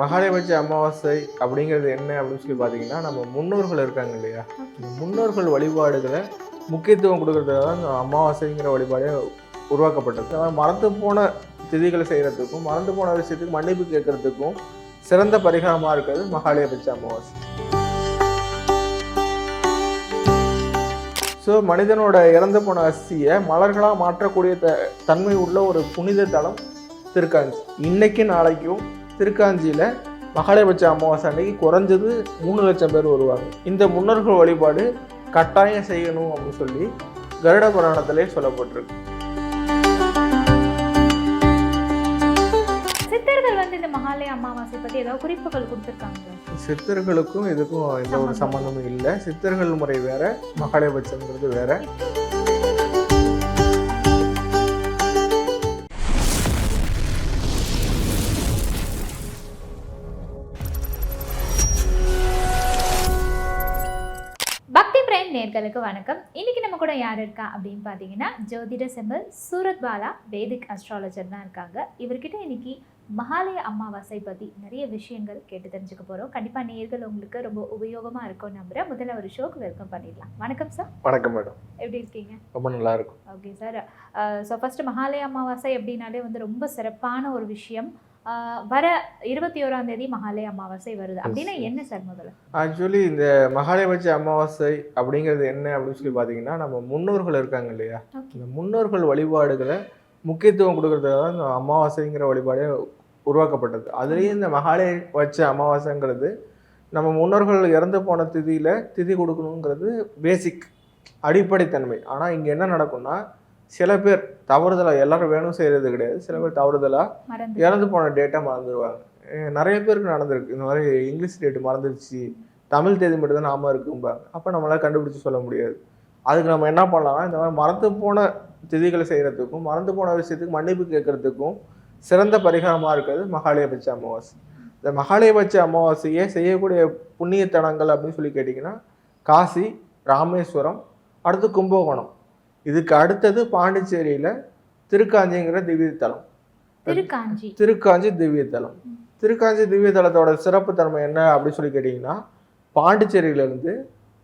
மகாலயபட்ச அமாவாசை அப்படிங்கிறது என்ன அப்படின்னு சொல்லி பார்த்தீங்கன்னா நம்ம முன்னோர்கள் இருக்காங்க இல்லையா? முன்னோர்கள் வழிபாடுகளை முக்கியத்துவம் கொடுக்கறதுக்காக தான் இந்த அமாவாசைங்கிற வழிபாடே உருவாக்கப்பட்டது. அதாவது மறந்து போன திதிகளை செய்கிறதுக்கும் மறந்து போன விஷயத்துக்கு மன்னிப்பு கேட்கறதுக்கும் சிறந்த பரிகாரமாக இருக்கிறது மகாலயபட்ச அமாவாசை. ஸோ மனிதனோட இறந்து போன அஸ்தியை மலர்களாக மாற்றக்கூடிய த தன்மை உள்ள ஒரு புனித தலம் திருக்காஞ்சி. இன்னைக்கு நாளைக்கும் திருக்காஞ்சியில் மகாலயபட்ச அமாவாசை அன்னைக்கு குறைஞ்சது மூணு லட்சம் பேர் வருவாங்க. இந்த முன்னோர்கள் வழிபாடு கட்டாயம் செய்யணும் அப்படின்னு சொல்லி கருட புராணத்திலே சொல்லப்பட்டிருக்கு. சித்தர்கள் வந்து இந்த மகாலய அமாவாசை பத்தி ஏதாவது குறிப்புகள் கொடுத்துருக்காங்க சித்தர்களுக்கும் இதுக்கும் எந்த ஒரு சம்மந்தமும் இல்லை. சித்தர்கள் முறை வேற மகாலயபட்சம்ங்கிறது வேற. நேர்களுக்கு வணக்கம். இன்னைக்கு நம்ம கூட யார் இருக்கா அப்படின்னு பார்த்தீங்கன்னா ஜோதிட செம்பல் சூரத் பாலா வேதிக் அஸ்ட்ராலஜர் தான் இருக்காங்க. இவர்கிட்ட இன்னைக்கு மகாலய அமாவாசை பற்றி நிறைய விஷயங்கள் கேட்டு தெரிஞ்சுக்க போகிறோம் கண்டிப்பாக நேர்கள் உங்களுக்கு ரொம்ப உபயோகமாக இருக்கும் நம்புறேன். முதல்ல ஒரு ஷோக்கு வெல்கம் பண்ணிடலாம். வணக்கம் சார் வணக்கம் மேடம் எப்படி இருக்கீங்க? ரொம்ப நல்லா இருக்கும். Okay sir so first Mahalaya Amavasya அப்படின்னாலே வந்து ரொம்ப சிறப்பான ஒரு விஷயம். வர இருபத்தி ஓராம் தேதி மகாலய அமாவாசை வருது. அப்படின்னா என்ன சார் முதல்ல? ஆக்சுவலி இந்த மகாலயபட்ச அமாவாசை அப்படிங்கிறது என்ன அப்படின்னு சொல்லி பார்த்தீங்கன்னா நம்ம முன்னோர்கள் இருக்காங்க இல்லையா? இந்த முன்னோர்கள் வழிபாடுகளை முக்கியத்துவம் கொடுக்கறதுக்காக தான் இந்த அமாவாசைங்கிற வழிபாடே உருவாக்கப்பட்டது. அதுலேயும் இந்த மகாலய வச்ச அமாவாசைங்கிறது நம்ம முன்னோர்கள் இறந்து போன திதியில் திதி கொடுக்கணுங்கிறது பேசிக் அடிப்படைத்தன்மை. ஆனால் இங்கே என்ன நடக்கும்னா சில பேர் தவறுதலாக எல்லாரும் வேணும் செய்கிறது கிடையாது. சில பேர் தவறுதலாக இறந்து போன டேட்டை மறந்துடுவாங்க நிறைய பேருக்கு நடந்திருக்கு. இந்த மாதிரி இங்கிலீஷ் டேட் மறந்துடுச்சு தமிழ் தேதி மட்டும் தான் நாம இருக்கும்பாங்க. அப்போ நம்மளால கண்டுபிடிச்சு சொல்ல முடியாது. அதுக்கு நம்ம என்ன பண்ணலாம்னா இந்த மாதிரி மறந்து போன திதிகளை செய்கிறதுக்கும் மறந்து போன விஷயத்துக்கு மன்னிப்பு கேட்கறதுக்கும் சிறந்த பரிகாரமாக இருக்கிறது மகாலயபட்ச அமாவாசை. இந்த மகாலயபட்ச அமாவாசையை செய்யக்கூடிய புண்ணிய தலங்கள் அப்படின்னு சொல்லி கேட்டிங்கன்னா காசி ராமேஸ்வரம் அடுத்து கும்பகோணம். இதுக்கு அடுத்தது பாண்டிச்சேரியில் திருக்காஞ்சிங்கிற திவ்ய தலம். திருக்காஞ்சி. திருக்காஞ்சி திவ்ய தலம். திருக்காஞ்சி திவ்ய தலத்தோட சிறப்பு தன்மை என்ன அப்படின்னு சொல்லி கேட்டிங்கன்னா பாண்டிச்சேரியிலேருந்து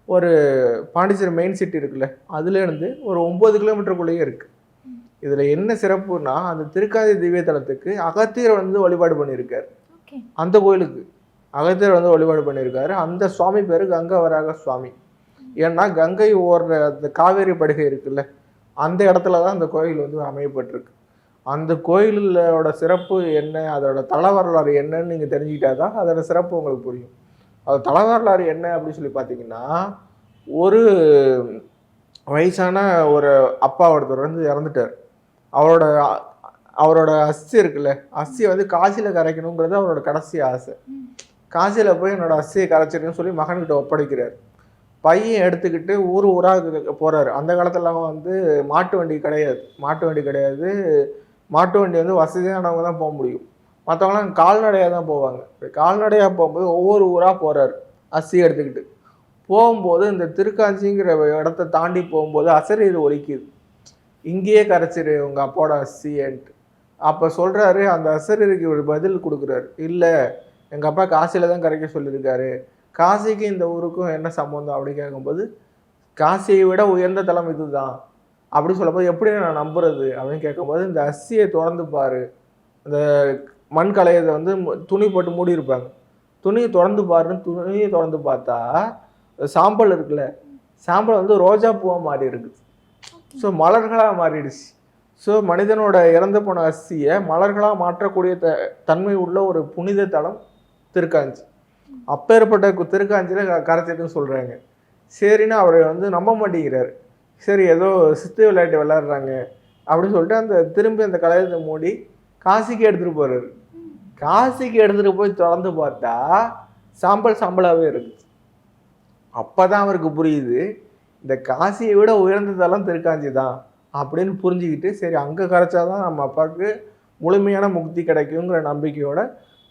ஒரு பாண்டிச்சேரி மெயின் சிட்டி இருக்குல்ல அதுலேருந்து ஒரு ஒம்பது கிலோமீட்டருக்குள்ளேயே இருக்குது இதில் என்ன சிறப்புனா அந்த திருக்காஞ்சி திவ்ய தலத்துக்கு அகத்தியர் வந்து வழிபாடு பண்ணியிருக்காரு. அந்த கோயிலுக்கு அகத்தியர் வந்து வழிபாடு பண்ணியிருக்காரு. அந்த சுவாமி பேர் கங்கவராக சுவாமி. ஏன்னா கங்கை ஓடுற அந்த காவேரி படுகை இருக்குல்ல அந்த இடத்துல தான் அந்த கோயில் வந்து அமையப்பட்டிருக்கு. அந்த கோயிலோட சிறப்பு என்ன அதோட தல வரலாறு என்னன்னு நீங்கள் தெரிஞ்சுக்கிட்டா தான் அதோட சிறப்பு உங்களுக்கு புரியும். அது தல வரலாறு என்ன அப்படின்னு சொல்லி பார்த்தீங்கன்னா ஒரு வயசான ஒரு அப்பா ஒருத்தர் வந்து இறந்துட்டார். அவரோட அவரோட அஸ்தி இருக்குல்ல அஸ்தியை வந்து காசியில் கரைக்கணுங்கிறது அவரோட கடைசி ஆசை. காசியில் போய் என்னோட அஸ்தியை கரைச்சிருக்குன்னு சொல்லி மகன்கிட்ட ஒப்படைக்கிறார். பையன் எடுத்துக்கிட்டு ஊர் ஊராக போகிறாரு அந்த காலத்துலலாம் வந்து மாட்டு வண்டி கிடையாது. மாட்டு வண்டி கிடையாது. மாட்டு வண்டி வந்து வசதியானவங்க தான் போக முடியும். மற்றவங்களாம் கால்நடையாக தான் போவாங்க. கால்நடையாக போகும்போது ஒவ்வொரு ஊராக போகிறாரு அஸ்தி எடுத்துக்கிட்டு. போகும்போது இந்த திருக்காஞ்சிங்கிற இடத்த தாண்டி போகும்போது அசரீர் ஒலிக்குது. இங்கேயே கரைச்சிரு உங்கள் அப்பாவோட அஸ்தின்ட்டு அப்போ சொல்கிறாரு அந்த அசரீருக்கு ஒரு பதில் கொடுக்குறாரு. இல்லை எங்கள் அப்பா காசியில் தான் கரைக்க சொல்லியிருக்காரு. காசிக்கு இந்த ஊருக்கும் என்ன சம்மந்தம் அப்படி கேட்கும்போது காசியை விட உயர்ந்த தலம் இதுதான். அப்படி சொல்லும்போது எப்படி நான் நம்புறது? அப்படின்னு கேட்கும்போது இந்த அஸ்தியை திறந்து பாரு. அந்த மண் கலையதை வந்து துணி போட்டு மூடி இருப்பாங்க. துணியை திறந்து பாருன்னு துணியை திறந்து பார்த்தா சாம்பல் இருக்குல்ல சாம்பல் வந்து ரோஜா பூவாக மாறி இருக்குது ஸோ மலர்களாக மாறிடுச்சு. ஸோ மனிதனோட இறந்து போன அஸ்தியை மலர்களாக மாற்றக்கூடிய த தன்மை உள்ள ஒரு புனித தலம் திருக்காஞ்சி. அப்பேற்பட்ட திருக்காஞ்சியில் க- கரைச்சிட்டுன்னு சொல்கிறாங்க சரின்னு அவரை வந்து நம்ப மாட்டேங்கிறார். சரி ஏதோ சித்து விளையாட்டு விளையாடுறாங்க அப்படின்னு சொல்லிட்டு அந்த திரும்பி அந்த கலையத்தை மூடி காசிக்கு எடுத்துகிட்டு போகிறாரு காசிக்கு எடுத்துகிட்டு போய் திறந்து பார்த்தா சாம்பல் சாம்பலாகவே இருக்குது அப்போ தான் அவருக்கு புரியுது இந்த காசியை விட உயர்ந்ததெல்லாம் திருக்காஞ்சி தான் அப்படின்னு புரிஞ்சுக்கிட்டு சரி அங்கே கரைச்சா தான் நம்ம அப்பாவுக்கு முழுமையான முக்தி கிடைக்குங்கிற நம்பிக்கையோட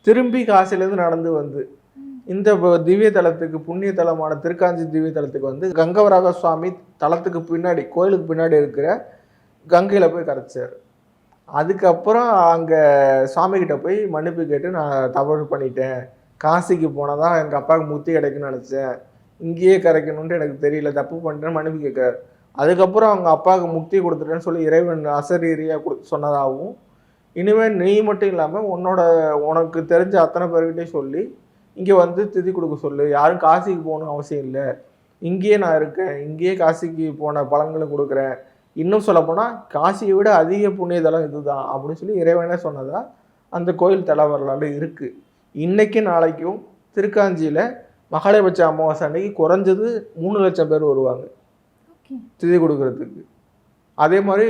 திரும்பி காசிலேருந்து நடந்து வந்து இந்த திவ்ய தலத்துக்கு புண்ணிய தலமான திருக்காஞ்சி திவ்ய தலத்துக்கு வந்து கங்கவராக சுவாமி தலத்துக்கு பின்னாடி கோயிலுக்கு பின்னாடி இருக்கிற கங்கையில் போய் கரைச்சார். அதுக்கப்புறம் அங்கே சுவாமிகிட்ட போய் மன்னிப்பு கேட்டு நான் தவறு பண்ணிட்டேன். காசிக்கு போனால் தான் எங்கள் அப்பாவுக்கு முத்தி கிடைக்கும்னு நினச்சேன். இங்கேயே கரைக்கணுன்ட்டு எனக்கு தெரியல. தப்பு பண்ணிட்டேன்னு மன்னிப்பு கேட்குறாரு. அதுக்கப்புறம் அவங்க அப்பாவுக்கு முக்தி கொடுத்துட்டேன்னு சொல்லி இறைவன் அசரீரியாக கொடு சொன்னதாகவும் இனிமேல் நீ மட்டும் இல்லாமல் உன்னோட உனக்கு தெரிஞ்ச அத்தனை பேர்கிட்டையும் சொல்லி இங்கே வந்து திதி கொடுக்க சொல்லு. யாரும் காசிக்கு போகணும் அவசியம் இல்லை. இங்கேயே நான் இருக்கேன். இங்கேயே காசிக்கு போன பலன்களை கொடுக்குறேன். இன்னும் சொல்லப்போனால் காசியை விட அதிக புண்ணிய தலம் இதுதான் அப்படின்னு சொல்லி இறைவனே சொன்னதா அந்த கோயில் தல வரலாறு இருக்குது இன்னைக்கு நாளைக்கும் திருக்காஞ்சியில் மகாலயபட்ச அமாவாசை அன்னைக்கு குறைஞ்சது மூணு லட்சம் பேர் வருவாங்க. திதி கொடுக்கறதுக்கு. அதே மாதிரி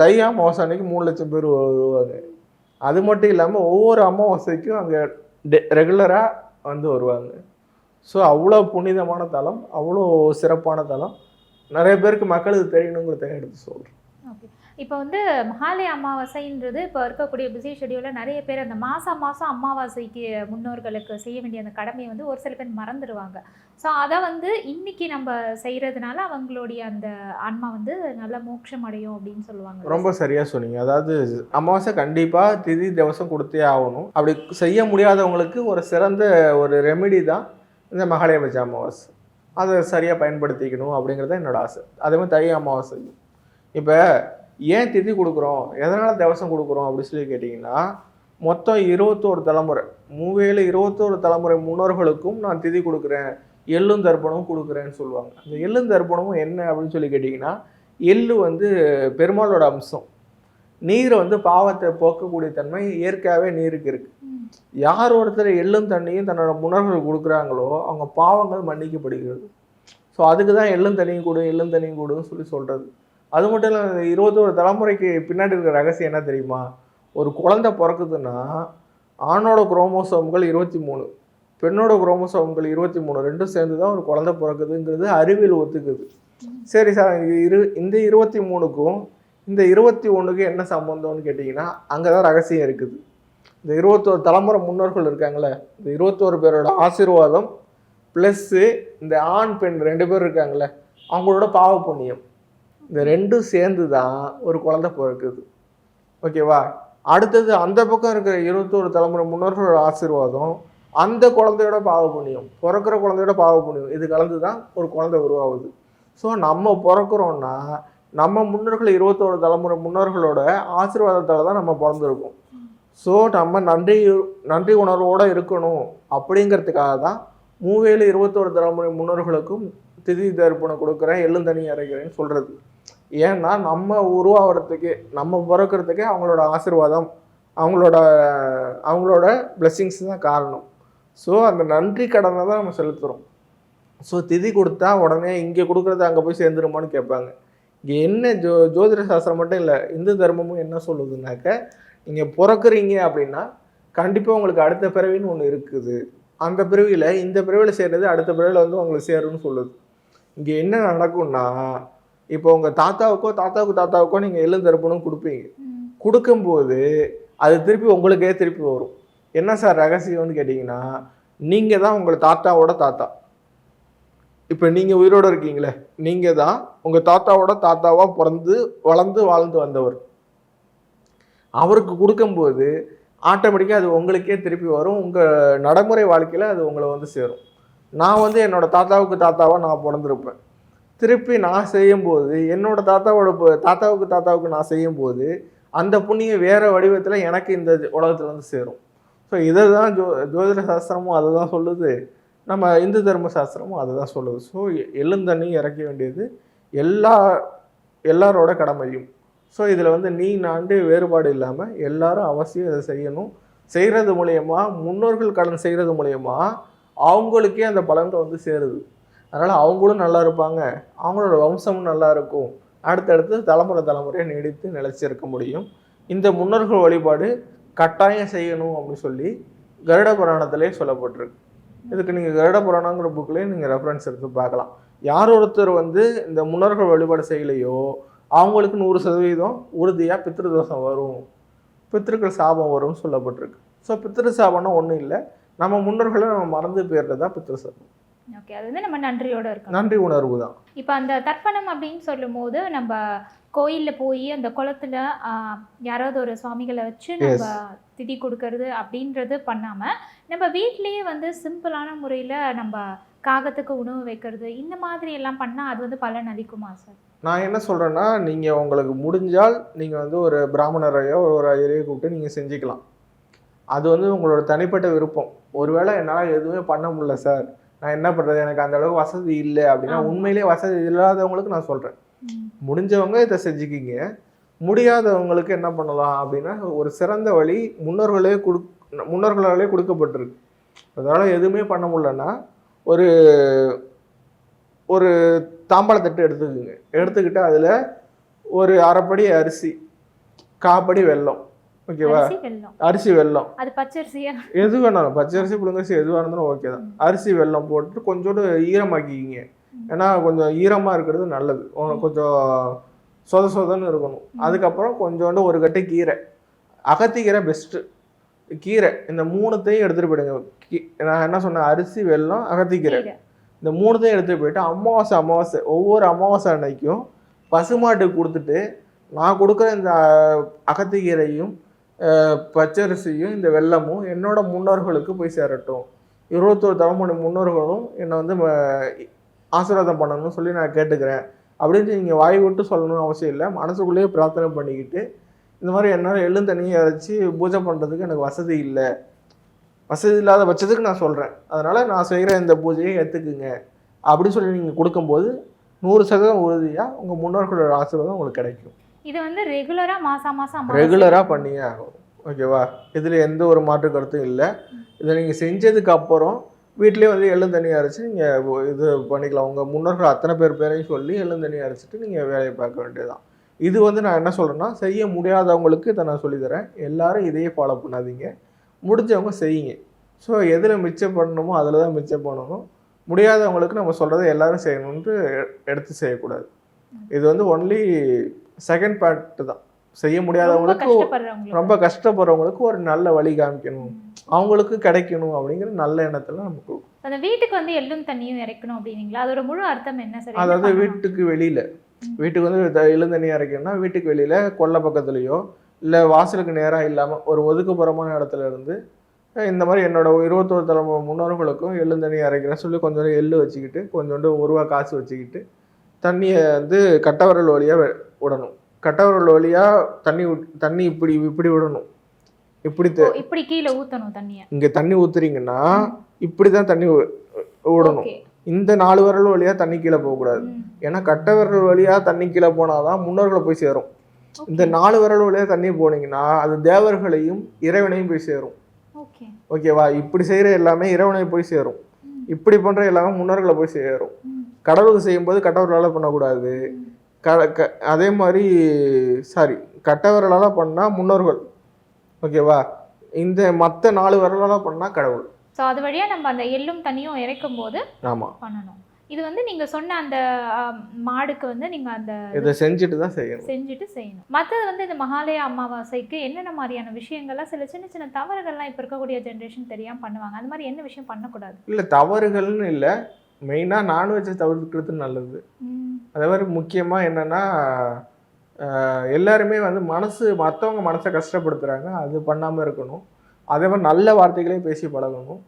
தை அமாவாசை அன்னைக்கு மூணு லட்சம் பேர் வருவாங்க. அது மட்டும் இல்லாமல் ஒவ்வொரு அமாவாசைக்கும் அங்கே ரெகுலராக வந்து வருவாங்க. ஸோ அவ்வளோ புனிதமான தலம் அவ்வளோ சிறப்பான தலம். நிறைய பேருக்கு மக்களுக்கு தெரியணுங்கிறத எடுத்து சொல்கிறேன் ஓகே இப்போ வந்து மகாலய அமாவாசைன்றது இப்போ இருக்கக்கூடிய பிஸி ஷெடியூலில் நிறைய பேர் அந்த மாதம் மாதம் அமாவாசைக்கு முன்னோர்களுக்கு செய்ய வேண்டிய அந்த கடமையை வந்து ஒரு சில பேர் மறந்துடுவாங்க ஸோ அதை வந்து இன்னைக்கு நம்ம செய்கிறதுனால அவங்களுடைய அந்த ஆன்மா வந்து நல்ல மோட்சம் அடையும் அப்படின்னு சொல்லுவாங்க. ரொம்ப சரியாக சொன்னீங்க. அதாவது அமாவாசை கண்டிப்பாக திதி திவசம் கொடுத்தே ஆகணும். அப்படி செய்ய முடியாதவங்களுக்கு ஒரு சிறந்த ஒரு ரெமெடி தான் இந்த மகாலயபட்ச அமாவாசை. அதை சரியாக பயன்படுத்திக்கணும் அப்படிங்கிறது தான் என்னோட ஆசை. அதே மாதிரி தை அமாவாசை. இப்போ ஏன் திதி கொடுக்குறோம்? எதனால் திவசம் கொடுக்குறோம் அப்படின்னு சொல்லி கேட்டிங்கன்னா மொத்தம் இருபத்தோரு தலைமுறை. மூவேல இருபத்தோரு தலைமுறை முன்னோர்களுக்கும் நான் திதி கொடுக்குறேன். எள்ளும் தர்ப்பணமும் கொடுக்குறேன்னு சொல்லுவாங்க. அந்த எள்ளும் தர்ப்பணமும் என்ன அப்படின்னு சொல்லி கேட்டிங்கன்னா எள்ளு வந்து பெருமாளோட அம்சம். நீர் வந்து பாவத்தை போக்கக்கூடிய தன்மை இயற்கையாகவே நீருக்கு இருக்குது யார் ஒருத்தர் எள்ளும் தண்ணியும் தன்னோட முன்னோர்கள் கொடுக்குறாங்களோ அவங்க பாவங்கள் மன்னிக்கப்படுகிறது. ஸோ அதுக்கு தான் எள்ளும் தண்ணியும் கொடு எள்ளும் தண்ணியும் கொடுன்னு சொல்லி சொல்கிறது அது மட்டும் இல்லை இந்த இருபத்தோரு தலைமுறைக்கு பின்னாடி இருக்கிற ரகசியம் என்ன தெரியுமா? ஒரு குழந்தை பிறக்குதுன்னா ஆணோட குரோமோசோம்கள் இருபத்தி மூணு பெண்ணோட குரோமோசோம்கள் இருபத்தி மூணு ரெண்டும் சேர்ந்து தான் ஒரு குழந்தை பிறக்குதுங்கிறது அறிவியல் ஒத்துக்குது. சரி சார் இது இரு இந்த இருபத்தி மூணுக்கும் இந்த இருபத்தி ஒன்றுக்கும் என்ன சம்பந்தம்னு கேட்டிங்கன்னா அங்கே தான் ரகசியம் இருக்குது. இந்த இருபத்தோரு தலைமுறை முன்னோர்கள் இருக்காங்களே இந்த இருபத்தோரு பேரோட ஆசீர்வாதம் ப்ளஸ்ஸு இந்த ஆண் பெண் ரெண்டு பேர் இருக்காங்களே அவங்களோட பாவ புண்ணியம். இந்த ரெண்டும் சேர்ந்து தான் ஒரு குழந்தை பிறக்குது. ஓகேவா அடுத்தது அந்த பக்கம் இருக்கிற இருபத்தோரு தலைமுறை முன்னோர்களோட ஆசீர்வாதம் அந்த குழந்தையோட பாவ புண்ணியம் பிறக்கிற குழந்தையோட பாவ புண்ணியம் இது கலந்து தான் ஒரு குழந்தை உருவாகுது. ஸோ நம்ம பிறக்கிறோன்னா நம்ம முன்னோர்கள் இருபத்தோரு தலைமுறை முன்னோர்களோட ஆசீர்வாதத்தால் தான் நம்ம பிறந்திருக்கோம். ஸோ நம்ம நன்றி நன்றி உணர்வோடு இருக்கணும் அப்படிங்கிறதுக்காக தான் மூவேலு இருபத்தோரு தலைமுறை முன்னோர்களுக்கும் திதி தர்ப்பணம் கொடுக்குறேன் எள்ளுந்தண்ணி இறைக்கிறேன்னு சொல்கிறது ஏன்னா நம்ம உருவாகிறதுக்கு நம்ம பிறக்கிறதுக்கே அவங்களோட ஆசீர்வாதம் அவங்களோட அவங்களோட பிளெஸ்ஸிங்ஸ் தான் காரணம். ஸோ அந்த நன்றி கடனை தான் நம்ம செலுத்துகிறோம் ஸோ திதி கொடுத்தா உடனே இங்கே கொடுக்குறது அங்கே போய் சேர்ந்துருமான்னு கேட்பாங்க. இங்கே என்ன ஜோ ஜோதிட சாஸ்திரம் மட்டும் இல்லை இந்து தர்மமும் என்ன சொல்லுதுனாக்க நீங்கள் பிறக்குறீங்க அப்படின்னா கண்டிப்பாக உங்களுக்கு அடுத்த பிறவின்னு ஒன்று இருக்குது. அந்த பிறவியில் இந்த பிறவியில் சேர்றது அடுத்த பிறவியில் வந்து உங்களுக்கு சேரும்னு சொல்லுது. இங்கே என்ன நடக்கும்னா இப்போ உங்கள் தாத்தாவுக்கோ தாத்தாவுக்கு தாத்தாவுக்கோ நீங்கள் எள்ளும் தர்ப்பணம் கொடுப்பீங்க. கொடுக்கும்போது அது திருப்பி உங்களுக்கே திருப்பி வரும். என்ன சார் ரகசியம்னு கேட்டிங்கன்னா நீங்கள் தான் உங்கள் தாத்தாவோட தாத்தா. இப்போ நீங்கள் உயிரோடு இருக்கீங்களே நீங்கள் தான் உங்கள் தாத்தாவோட தாத்தாவாக பிறந்து வளர்ந்து வாழ்ந்து வந்தவர். அவருக்கு கொடுக்கும்போது ஆட்டோமேட்டிக்காக அது உங்களுக்கே திருப்பி வரும். உங்கள் நடைமுறை வாழ்க்கையில் அது உங்களை வந்து சேரும். நான் வந்து என்னோடய தாத்தாவுக்கு தாத்தாவாக நான் பிறந்திருப்பேன். திருப்பி நான் செய்யும்போது என்னோடய தாத்தாவோட தாத்தாவுக்கு தாத்தாவுக்கு நான் செய்யும்போது அந்த புண்ணியம் வேறு வடிவத்தில் எனக்கு இந்த உலகத்தில் வந்து சேரும். ஸோ இதை தான் ஜோ ஜோதிட சாஸ்திரமும் அதை தான் சொல்லுது. நம்ம இந்து தர்ம சாஸ்திரமும் அதை தான் சொல்லுது ஸோ எழுந்தண்ணி இறக்க வேண்டியது எல்லா எல்லாரோட கடமையும். ஸோ இதில் வந்து நீ நாண்டு வேறுபாடு இல்லாமல் எல்லாரும் அவசியம் இதை செய்யணும். செய்கிறது மூலயமா முன்னோர்கள் கடன் செய்கிறது மூலயமா அவங்களுக்கே அந்த பலன்கள் வந்து சேருது. அதனால் அவங்களும் நல்லா இருப்பாங்க. அவங்களோட வம்சமும் நல்லா இருக்கும். அடுத்தடுத்து தலைமுறை தலைமுறையாக நீடித்து நிலைச்சிருக்க முடியும். இந்த முன்னோர்கள் வழிபாடு கட்டாயம் செய்யணும் அப்படின்னு சொல்லி கருட புராணத்திலே சொல்லப்பட்டிருக்கு. இதுக்கு நீங்கள் கருட புராணங்கிற புக்லேயே நீங்கள் ரெஃபரன்ஸ் எடுத்து பார்க்கலாம். யார் ஒருத்தர் வந்து இந்த முன்னோர்கள் வழிபாடு செய்யலையோ அவங்களுக்கு நூறு சதவீதம் உறுதியாக பித்திருதோஷம் வரும். பித்திருக்கள் சாபம் வரும்னு சொல்லப்பட்டிருக்கு. ஸோ பித்திரு சாபம்னா ஒன்றும் இல்லை. நம்ம முன்னோர்களை நம்ம மறந்து போயிடுறது தான் பித்ரு சாபம் ஓகே அது வந்து நம்ம நன்றியோட இருக்கணும். நன்றி உணர்வு தான். இப்போ அந்த தர்ப்பணம் அப்படின்னு சொல்லும்போது நம்ம கோயில்ல போய் அந்த குளத்துல யாராவது ஒரு சுவாமிகளை வச்சு நம்ம திதி கொடுக்கறது அப்படின்றது பண்ணாம நம்ம வீட்லயே வந்து சிம்பிளான முறையில நம்ம காகத்துக்கு உணவு வைக்கிறது இந்த மாதிரி எல்லாம் பண்ணா அது வந்து பலன் அளிக்குமா சார் நான் என்ன சொல்கிறேன்னா நீங்கள் உங்களுக்கு முடிஞ்சால் நீங்கள் வந்து ஒரு பிராமணரையோ ஒரு ஐயரையோ கூப்பிட்டு நீங்கள் செஞ்சுக்கலாம். அது வந்து உங்களோட தனிப்பட்ட விருப்பம். ஒருவேளை என்னால் எதுவுமே பண்ண முடியல சார் நான் என்ன பண்ணுறது எனக்கு அந்த அளவுக்கு வசதி இல்லை அப்படின்னா ஆமா. உண்மையிலேயே வசதி இல்லாதவங்களுக்கு நான் சொல்கிறேன் முடிஞ்சவங்க இதை செஞ்சுக்கிங்க. முடியாதவங்களுக்கு என்ன பண்ணலாம் அப்படின்னா ஒரு சிறந்த வழி முன்னோர்களே கொடு முன்னோர்களாலே கொடுக்கப்பட்டிருக்கு. அதனால் எதுவுமே பண்ண முடியலன்னா ஒரு ஒரு தாம்பாளத்தட்டு எடுத்துக்கோங்க. எடுத்துக்கிட்டு அதில் ஒரு அரைப்படி அரிசி காப்படி வெல்லம் ஓகேவா? அரிசி வெல்லம். அது பச்சரிசியா? எது வேணாலும். பச்சரிசி புழுங்கரிசி எதுவாக இருந்தாலும் ஓகே தான். அரிசி வெல்லம் போட்டு கொஞ்சோண்டு ஈரமாக்கிக்கிங்க. ஏன்னா கொஞ்சம் ஈரமாக இருக்கிறது நல்லது. கொஞ்சம் சொத சொதன்னு இருக்கணும். அதுக்கப்புறம் கொஞ்சோண்டு ஒரு கட்டு கீரை. அகத்திக்கீரை பெஸ்ட்டு கீரை. இந்த மூணுத்தையும் எடுத்துகிட்டு போயிடுங்க. கீ- நான் என்ன சொன்னேன்? அரிசி வெல்லம் அகத்திக்கீரை. கீரை. இந்த மூணுத்தையும் எடுத்துகிட்டு போயிட்டு அமாவாசை அமாவாசை. ஒவ்வொரு அமாவாசை அன்னைக்கும் பசுமாட்டுக்கு கொடுத்துட்டு நான் கொடுக்குற இந்த அகத்திக்கீரையும் பச்சரிசியும் இந்த வெல்லமும் என்னோட முன்னோர்களுக்கு போய் சேரட்டும். இருபத்தோரு தலைமுறை முன்னோர்களும் என்னை வந்து ம- ஆசீர்வாதம் பண்ணணும்னு சொல்லி நான் கேட்டுக்கிறேன். அப்படின்னு நீங்கள் வாய் விட்டு சொல்லணும்னு அவசியம் இல்லை. மனசுக்குள்ளேயே பிரார்த்தனை பண்ணிக்கிட்டு இந்த மாதிரி என்னால் எள்ளும் தண்ணியை அரைச்சி பூஜை பண்ணுறதுக்கு எனக்கு வசதி இல்லை. வசதி இல்லாத பட்சத்துக்கு நான் சொல்கிறேன் அதனால் நான் செய்கிற இந்த பூஜையை ஏற்றுக்குங்க அப்படின்னு சொல்லி நீங்கள் கொடுக்கும்போது நூறு சதவீதம் உறுதியாக உங்கள் முன்னோர்களோட ஆசீர்வாதம் உங்களுக்கு கிடைக்கும். இது வந்து ரெகுலரா மாதம் மாசம். ரெகுலராக பண்ணியே ஆகும் ஓகேவா இதில் எந்த ஒரு மாற்று கருத்தும் இல்லை. இதை நீங்கள் செஞ்சதுக்கு அப்புறம் வீட்லேயே வந்து எள்ளும் தண்ணி அரைச்சி நீங்கள் இது பண்ணிக்கலாம். உங்கள் முன்னோர்கள் அத்தனை பேர் பேரையும் சொல்லி எள்ளும் தண்ணி அரைச்சிட்டு நீங்கள் வேலையை பார்க்க வேண்டியதுதான். இது வந்து நான் என்ன சொல்கிறேன்னா செய்ய முடியாதவங்களுக்கு இதை நான் சொல்லித்தரேன் எல்லாரும் இதையே ஃபாலோ பண்ணாதீங்க. முடிஞ்சவங்க செய்யுங்க. ஸோ எதில் மிச்சம் பண்ணணுமோ அதில் தான் மிச்சம் பண்ணணும். முடியாதவங்களுக்கு நம்ம சொல்கிறத எல்லாரும் செய்யணுன்ட்டு எடுத்து செய்யக்கூடாது. இது வந்து ஒன்லி செகண்ட் பார்ட் தான். செய்ய முடியாதவங்களுக்கு ரொம்ப கஷ்டப்படுறவங்களுக்கு ஒரு நல்ல வழி காமிக்கணும். அவங்களுக்கு கிடைக்கணும் அப்படிங்கிற நல்ல எண்ணத்துல நமக்கு அந்த வீட்டுக்கு வந்து எள்ளும் தண்ணியும் இறைக்கணும் அப்படின்னீங்களா? அதோட முழு அர்த்தம் என்ன சார்? அதாவது? வீட்டுக்கு வெளியில. வீட்டுக்கு வந்து த- இளந்தண்ணி அரைக்கணும்னா வீட்டுக்கு வெளியில கொல்லை பக்கத்துலயோ இல்ல வாசலுக்கு நேரா இல்லாம ஒரு ஒதுக்குப்புறமான இடத்துல இருந்து இந்த மாதிரி என்னோட இருபத்தோரு தலைமுறை முன்னோர்களுக்கும் எள்ளுந்தண்ணி அரைக்கிறேன்னு சொல்லி கொஞ்சோண்டு எள்ளு வச்சுக்கிட்டு கொஞ்சோண்டு ஒரு ரூபா காசு வச்சுக்கிட்டு தண்ணியை வந்து கட்டவரல் வழியா வெ- விடணும். கட்டவரல் வழியா தண்ணி தண்ணி இப்படி இப்படி விடணும். இப்படி இப்படி கீழே ஊத்தணும் தண்ணிய. இங்க தண்ணி ஊத்துறீங்கன்னா இப்படிதான் தண்ணி வி- விடணும். இந்த நாலு விரல் வழியா தண்ணி கீழே போகக்கூடாது. ஏன்னா கட்டை விரல் வழியா தண்ணி கீழே போனாதான் முன்னோர்களை போய் சேரும். இந்த நாலு விரல் வழியா தண்ணி போனீங்கன்னா அது தேவர்களையும் இறைவனையும் போய் சேரும். ஓகே. ஓகேவா இப்படி செய்யற எல்லாமே இறைவனை போய் சேரும். இப்படி பண்ற எல்லாமே முன்னோர்களை போய் சேரும். கடவுளுக்கு செய்யும்போது கட்டவர்களால் பண்ணக்கூடாது. க க- அதே மாதிரி சாரி கட்டவர்களால் பண்ணா முன்னோர்கள். ஓகேவா இந்த மற்ற நாலு விரலால் பண்ணா கடவுள். ஸோ அது வழியா நம்ம அந்த எள்ளும் தண்ணியும் இறைக்கும் போது ஆமா. பண்ணணும். இது வந்து நீங்க சொன்ன அந்த மாடுக்கு வந்து நீங்க அந்த இதை செஞ்சுட்டு தான் செய்யணும். செஞ்சுட்டு செய்யணும். மற்றது வந்து இந்த மகாலய அமாவாசைக்கு என்னென்ன மாதிரியான விஷயங்கள்லாம் சில சின்ன சின்ன தவறுகள்லாம் இப்போ இருக்கக்கூடிய ஜென்ரேஷன் தெரியாம பண்ணுவாங்க. அந்த மாதிரி என்ன விஷயம் பண்ணக்கூடாது? இல்லை தவறுகள்னு இல்லை. மெயினாக நான்வெஜ்ஜை தவிர்க்கிறது நல்லது. அதே மாதிரி முக்கியமாக என்னென்னா எல்லாருமே வந்து மனசு மற்றவங்க மனசை கஷ்டப்படுத்துகிறாங்க அது பண்ணாமல் இருக்கணும். அதே மாதிரி நல்ல வார்த்தைகளையும் பேசி பழகணும்.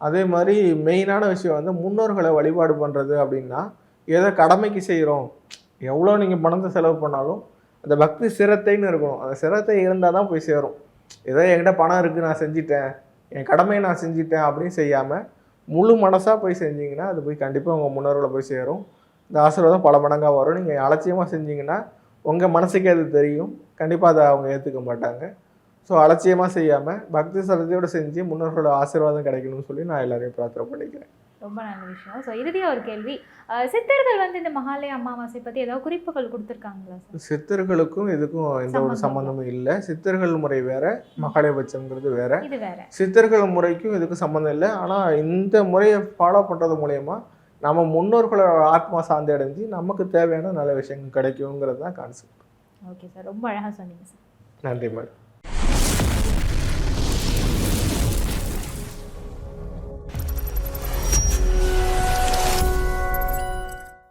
அதே மாதிரி மெயினான விஷயம் வந்து முன்னோர்களை வழிபாடு பண்ணுறது அப்படின்னா ஏதோ கடமைக்கு செய்கிறோம் எவ்வளோ நீங்கள் பணத்தை செலவு பண்ணாலும் அந்த பக்தி சிரத்தைன்னு இருக்கணும். அந்த சிரத்தை இருந்தால் தான் போய் சேரும். ஏதோ என்கிட்ட பணம் இருக்குது நான் செஞ்சிட்டேன். என் கடமையை நான் செஞ்சிட்டேன் அப்படின்னு செய்யாமல் முழு மனசாக போய் செஞ்சிங்கன்னா அது போய் கண்டிப்பாக உங்கள் முன்னோர்களை போய் சேரும். இந்த ஆசீர்வாதம் பல மடங்காக வரும். நீங்கள் அலட்சியமாக செஞ்சீங்கன்னா உங்கள் மனசுக்கே அது தெரியும். கண்டிப்பாக அதை அவங்க ஏற்றுக்க மாட்டாங்க. ஸோ அலட்சியமாக செய்யாமல் பக்தி சரத்தையோடு செஞ்சு முன்னோர்களோட ஆசீர்வாதம் கிடைக்கணும்னு சொல்லி நான் எல்லாரையும் பிரார்த்தனை பண்ணிக்கிறேன். ரொம்ப நல்ல விஷயம். ஸோ இறுதியா ஒரு கேள்வி. சித்தர்கள் வந்து இந்த மகாலய அமாவாசை பத்தி ஏதாவது குறிப்புகள் கொடுத்துருக்காங்களா சித்தர்களுக்கும் இதுக்கும் எந்த ஒரு சம்மந்தம் சம்மந்தமும் இல்லை. சித்தர்கள் முறை வேற இது வேற. சித்தர்கள் முறைக்கும் இதுக்கும் சம்மந்தம் இல்லை. ஆனால் இந்த முறையை ஃபாலோ பண்ணுறது மூலயமா நம்ம முன்னோர்களோட ஆத்மா சாந்தி அடைஞ்சு நமக்கு தேவையான நல்ல விஷயங்கள் கிடைக்குங்கிறது தான் கான்செப்ட் ஓகே சார் ரொம்ப அழகா சொன்னீங்க சார் நன்றி மேடம்